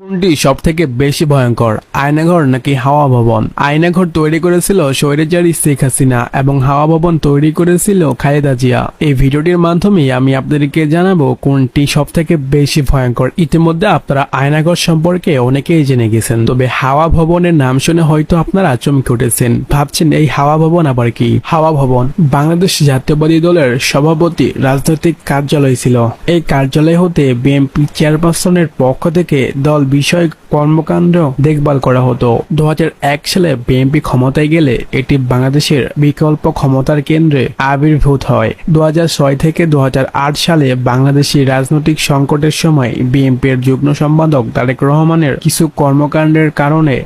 কোনটি সব থেকে বেশি ভয়ঙ্কর? আয়নাঘর নাকি হাওয়া ভবন? আয়নাঘর তৈরি করেছিল স্বৈরাচারী শেখ হাসিনা এবং হাওয়া ভবন তৈরি করেছিল খালেদা জিয়া। এই ভিডিওটির মাধ্যমে আমি আপনাদেরকে জানাব কোনটি সব থেকে বেশি ভয়ঙ্কর। ইতিমধ্যে আপনারা আয়নাঘর সম্পর্কে অনেকেই জেনে গেছেন, তবে হাওয়া ভবনের নাম শুনে হয়তো আপনারা চমকে উঠেছেন। ভাবছেন এই হাওয়া ভবন আবার কি? হাওয়া ভবন বাংলাদেশ জাতীয়বাদী দলের সভাপতি রাজনৈতিক কার্যালয় ছিল। এই কার্যালয় হতে বিএনপি চেয়ারপারসনের পক্ষ থেকে দল বিষয়ক কর্মকাণ্ড দেখভাল করা হতো। দু হাজার এক সালে বিএনপি ক্ষমতায় গেলে এটি বাংলাদেশের বিকল্প ক্ষমতার কেন্দ্রে আবির্ভূত হয়। দু হাজার ছয় থেকে দু হাজার আট সালে বাংলাদেশি রাজনৈতিক সংকটের সময় বিএনপির যুগ্ম সম্পাদক তারেক রহমানের কিছু কর্মকাণ্ডের কারণে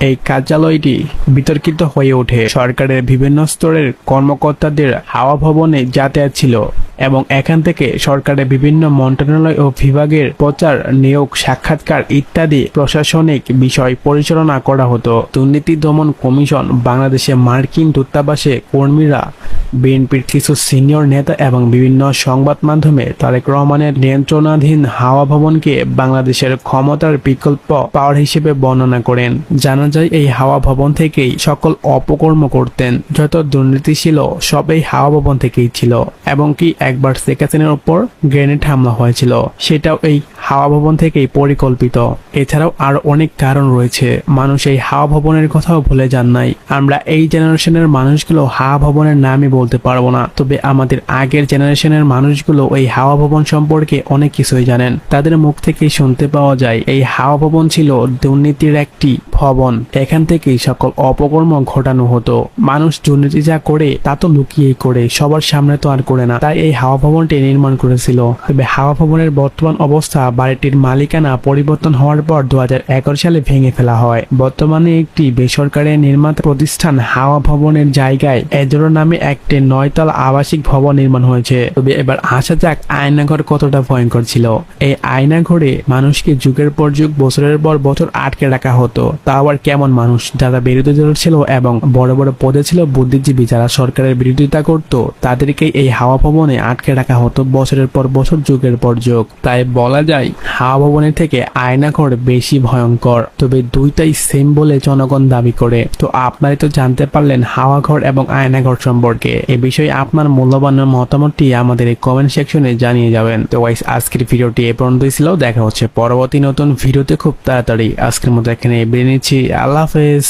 এই কার্যালয়টি বিতর্কিত হয়ে ওঠে। সরকারের বিভিন্ন স্তরের কর্মকর্তাদের হাওয়া ভবনে যাতায়াত ছিল। এবং এখান থেকে সরকারের বিভিন্ন মন্ত্রণালয় ও বিভাগের প্রচার, নিয়োগ, সাক্ষাৎকার ইত্যাদি প্রশাসনিক বিষয় পরিচালনা করা হতো। দুর্নীতি দমন কমিশন বাংলাদেশে মার্কিন দূতাবাসে কর্মীরা বিএনপির কিছু সিনিয়র নেতা এবং বিভিন্ন সংবাদ মাধ্যমে তারেক রহমানের নিয়ন্ত্রণাধীন হাওয়া ভবনকে বাংলাদেশের ক্ষমতার বিকল্প পাওয়ার হিসেবে বর্ণনা করেন। জানা যায়, এই হাওয়া ভবন থেকেই সকল অপকর্ম করতেন। যত দুর্নীতি ছিল, সব এই হাওয়া ভবন থেকেই ছিল। এবং কি একবার শেখ হাসিনার উপর গ্রেনেড হামলা হয়েছিল। সেটাও এই হাওয়া ভবন থেকেই পরিকল্পিত। এছাড়াও আরও অনেক কারণ রয়েছে। মানুষ এই হাওয়া ভবনের কথাও ভুলে যান নাই। আমরা এই জেনারেশনের মানুষগুলো হাওয়া ভবনের নামই বলতে পারব না। তবে আমাদের আগের জেনারেশনের মানুষগুলো এই হাওয়া ভবন সম্পর্কে অনেক কিছুই জানেন। তাদের মুখ থেকে শুনতে পাওয়া যায়, এই হাওয়া ভবন ছিল দুর্নীতির একটি ভবন। এখান থেকেই সকল অপকর্ম ঘটানো হতো। মানুষ দুর্নীতি যা করে, তা তো লুকিয়েই করে। সবার সামনে তো আর করে না। তাই এই হাওয়া ভবনটি নির্মাণ করেছিল। তবে হাওয়া ভবনের বর্তমান অবস্থা বাড়িটির মালিকানা পরিবর্তন হওয়ার পর দু হাজার এগারো সালে ভেঙে ফেলা হয়। বর্তমানে একটি বেসরকারি নির্মাতা প্রতিষ্ঠান হাওয়া ভবনের জায়গায় এজোর নামে একটি নয়তলা আবাসিক ভবন নির্মাণ হয়েছে। তবে এবার আসা যাক আয়নাঘর কতটা ভয়ঙ্কর ছিল। এই আয়নাঘরে মানুষকে যুগের পর যুগ, বছরের পর বছর আটকে রাখা হতো। তা আবার কেমন মানুষ? যারা বিরোধী দল ছিল এবং বড় বড় পদে ছিল, বুদ্ধিজীবী যারা সরকারের বিরোধিতা করত তাদেরকে এই হাওয়া ভবনে আটকে রাখা হতো বছরের পর বছর, যুগের পর যুগ। তাই বলা যায় হাওয়া ভবনের থেকে আয়নাঘর বেশি ভয়ঙ্কর। তবে দুইটাই সেম বলে জনগণ দাবি করে। তো আপনারাই তো জানতে পারলেন হাওয়া ঘর এবং আয়নাঘর সম্পর্কে। এ বিষয়ে আপনার মূল্যবান মতামতটি আমাদের এই কমেন্ট সেকশনে জানিয়ে যাবেন। তো ওয়াইস আজকের ভিডিওটি এ পর্যন্তই ছিল। দেখা হচ্ছে পরবর্তী নতুন ভিডিওতে খুব তাড়াতাড়ি। আজকের মতো এখানে বেরিয়ে নিচ্ছি। আল্লাহ হাফেজ।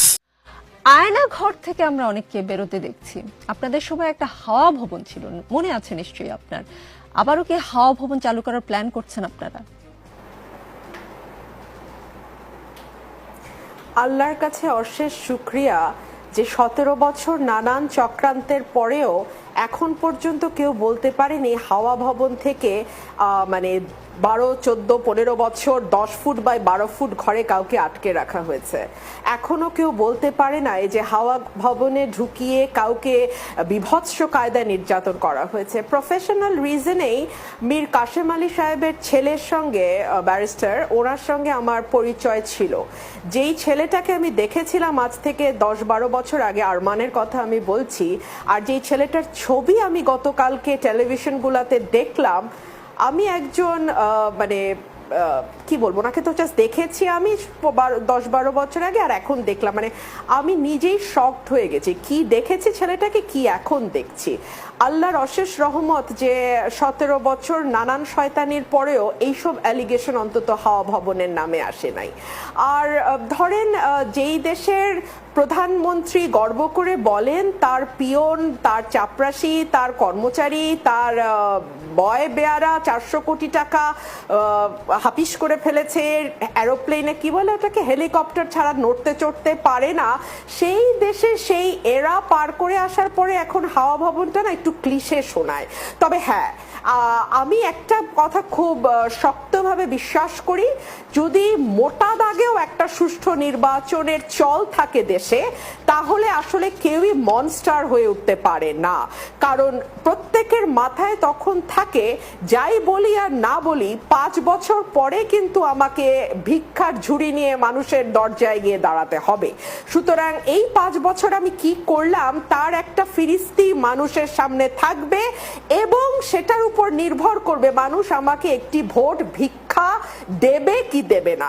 আয়না ঘর থেকে আমরা অনেককে বেরোতে দেখছি। আপনাদের সময় একটা হাওয়া ভবন ছিল। মনে আছে নিশ্চয়ই আপনার। আবারও কি হাওয়া ভবন চালু করার প্ল্যান করছেন আপনারা? আল্লাহর কাছে অশেষ শুক্রিয়া যে সতেরো বছর নানান চক্রান্তের পরেও এখন পর্যন্ত কেউ বলতে পারেনি হাওয়া ভবন থেকে মানে বারো, চোদ্দ, পনেরো বছর, দশ ফুট বাই বারো ফুট ঘরে কাউকে আটকে রাখা হয়েছে। এখনও কেউ বলতে পারে না যে হাওয়া ভবনে ঢুকিয়ে কাউকে বিভৎস কায়দায় নির্যাতন করা হয়েছে। প্রফেশনাল রিজনেই মীর কাশেম আলী সাহেবের ছেলের সঙ্গে ব্যারিস্টার ওনার সঙ্গে আমার পরিচয় ছিল। যেই ছেলেটাকে আমি দেখেছিলাম আজ থেকে দশ বারো বছর আগে, আরমানের কথা আমি বলছি, আর যেই ছেলেটার ছবি আমি গতকালকে টেলিভিশনগুলোতে দেখলাম। আমি একজন মানে কি বলব, ওনাকে তো জাস্ট দেখেছি আমি দশ বারো বছর আগে, আর এখন দেখলাম। মানে আমি নিজেই শক্ত হয়ে গেছি। কি দেখেছি ছেলেটাকে, কি এখন দেখছি? আল্লাহর অশেষ রহমত যে সতেরো বছর নানান শয়তানির পরেও এইসব অ্যালিগেশন অন্তত হাওয়া ভবনের নামে আসে নাই। আর ধরেন যেই দেশের প্রধানমন্ত্রী গর্ব করে বলেন, তার পিয়ন, তার চাপরাশি, তার কর্মচারী, তার বয় বেয়ারা চারশো কোটি টাকা হাপিস করে ফেলেছে। অ্যারোপ্লেনে কি বলে ওটাকে? হেলিকপ্টার ছাড়া নড়তে চড়তে পারে না। সেই দেশে সেই এরা পার করে আসার পরে এখন হাওয়া ভবনটা না একটু ক্লিশে শোনায়। তবে হ্যাঁ আমি একটা কথা খুব শক্তভাবে বিশ্বাস করি, যদি মোটা দাগেও একটা সুষ্ঠু নির্বাচনের চল থাকে দেশে, তাহলে আসলে কেউই মনস্টার হয়ে উঠতে পারে না। কারণ প্রত্যেকের মাথায় তখন থাকে যাই বলি আর না বলি, পাঁচ বছর পরে কিন্তু আমাকে ভিক্ষার ঝুড়ি নিয়ে মানুষের দরজায় গিয়ে দাঁড়াতে হবে। সুতরাং এই পাঁচ বছর আমি কি করলাম, তার একটা ফিরিস্তি মানুষের সামনে থাকবে এবং সেটার উপর নির্ভর করবে মানুষ আমাকে একটি ভোট ভিক্ষা দেবে কি দেবে না।